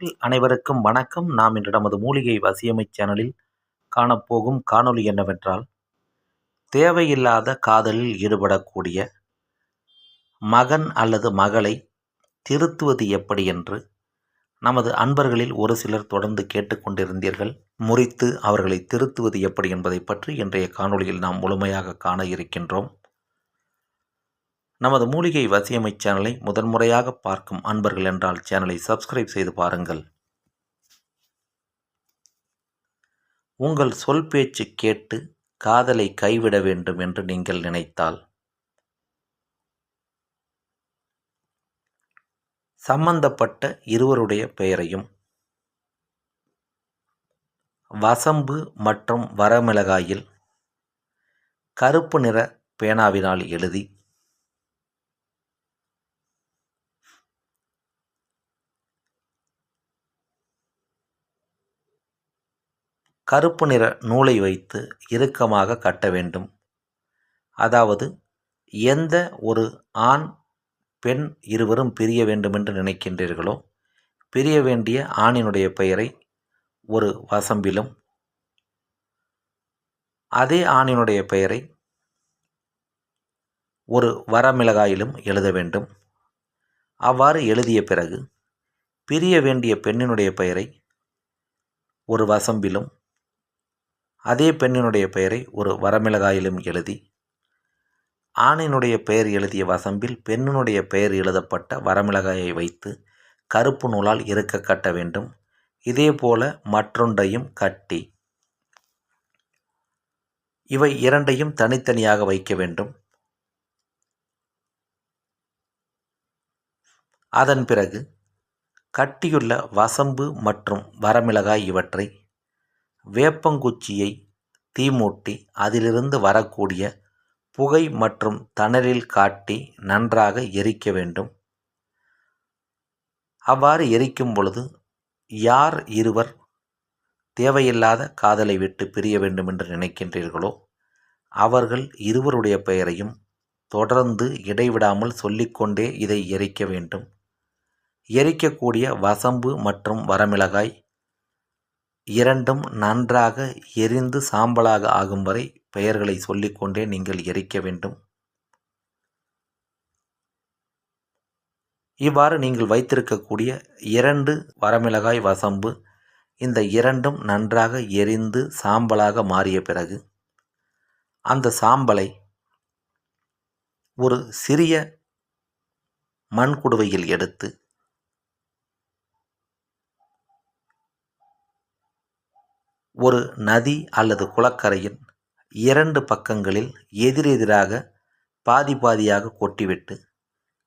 அனைவருக்கும் வணக்கம். நாம் இன்று நமது மூலிகை வசியமை சேனலில் காணப்போகும் காணொளி என்னவென்றால் தேவையில்லாத காதலில் ஈடுபடக்கூடிய மகன் அல்லது மகளை திருத்துவது எப்படி என்று நமது அன்பர்களில் ஒரு சிலர் தொடர்ந்து கேட்டுக்கொண்டிருந்தீர்கள் முறித்து அவர்களை திருத்துவது எப்படி என்பதை பற்றி இன்றைய காணொளியில் நாம் முழுமையாக காண இருக்கின்றோம். நமது மூலிகை வசியமை சேனலை முதன்முறையாக பார்க்கும் அன்பர்கள் என்றால் சேனலை சப்ஸ்கிரைப் செய்து பாருங்கள். உங்கள் சொல் பேச்சு கேட்டு காதலை கைவிட வேண்டும் என்று நீங்கள் நினைத்தால். சம்பந்தப்பட்ட இருவருடைய பெயரையும் வசம்பு மற்றும் வரமிளகாயில் கருப்பு நிற பேனாவினால் எழுதி கருப்பு நிற நூலை வைத்து இறுக்கமாக கட்ட வேண்டும். அதாவது எந்த ஒரு ஆண் பெண் இருவரும் பிரிய வேண்டுமென்று நினைக்கின்றீர்களோ பிரிய வேண்டிய ஆணினுடைய பெயரை ஒரு வசம்பிலும் அதே ஆணினுடைய பெயரை ஒரு வரமிளகாயிலும் எழுத வேண்டும். அவ்வாறு எழுதிய பிறகு பிரிய வேண்டிய பெண்ணினுடைய பெயரை ஒரு வசம்பிலும் அதே பெண்ணினுடைய பெயரை ஒரு வரமிளகாயிலும் எழுதி ஆணினுடைய பெயர் எழுதிய வசம்பில் பெண்ணினுடைய பெயர் எழுதப்பட்ட வரமிளகாயை வைத்து கருப்பு நூலால் இருக்க கட்ட வேண்டும். இதேபோல மற்றொன்றையும் கட்டி இவை இரண்டையும் தனித்தனியாக வைக்க வேண்டும். அதன் பிறகு கட்டியுள்ள வசம்பு மற்றும் வரமிளகாய் இவற்றை வேப்பங்குச்சியை தீமூட்டி அதிலிருந்து வரக்கூடிய புகை மற்றும் தணலில் காட்டி நன்றாக எரிக்க வேண்டும். அவ்வாறு எரிக்கும் பொழுது யார் இருவர் தேவையில்லாத காதலை விட்டு பிரிய வேண்டும் என்று நினைக்கின்றீர்களோ அவர்கள் இருவருடைய பெயரையும் தொடர்ந்து இடைவிடாமல் சொல்லிக்கொண்டே இதை எரிக்க வேண்டும். எரிக்கக்கூடிய வசம்பு மற்றும் வரமிளகாய் இரண்டும் நன்றாக எரிந்து சாம்பலாக ஆகும் வரை பெயர்களை சொல்லிக்கொண்டே நீங்கள் எரிக்க வேண்டும். இவ்வாறு நீங்கள் வைத்திருக்கக்கூடிய இரண்டு வரமிளகாய் வசம்பு இந்த இரண்டும் நன்றாக எரிந்து சாம்பலாக மாறிய பிறகு அந்த சாம்பலை ஒரு சிறிய மண்குடுவையில் எடுத்து ஒரு நதி அல்லது குளக்கரையின் இரண்டு பக்கங்களில் எதிரெதிராக பாதி பாதியாக கொட்டிவிட்டு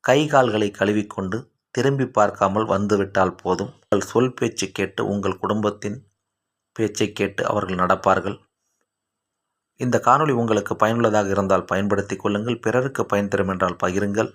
கை கால்களை கழுவிக்கொண்டு திரும்பி பார்க்காமல் வந்துவிட்டால் போதும். உங்கள் சொல் பேச்சு கேட்டு உங்கள் குடும்பத்தின் பேச்சை கேட்டு அவர்கள் நடப்பார்கள். இந்த காணொளி உங்களுக்கு பயனுள்ளதாக இருந்தால் பயன்படுத்திக் கொள்ளுங்கள். பிறருக்கு பயன் தரும் என்றால் பகிருங்கள்.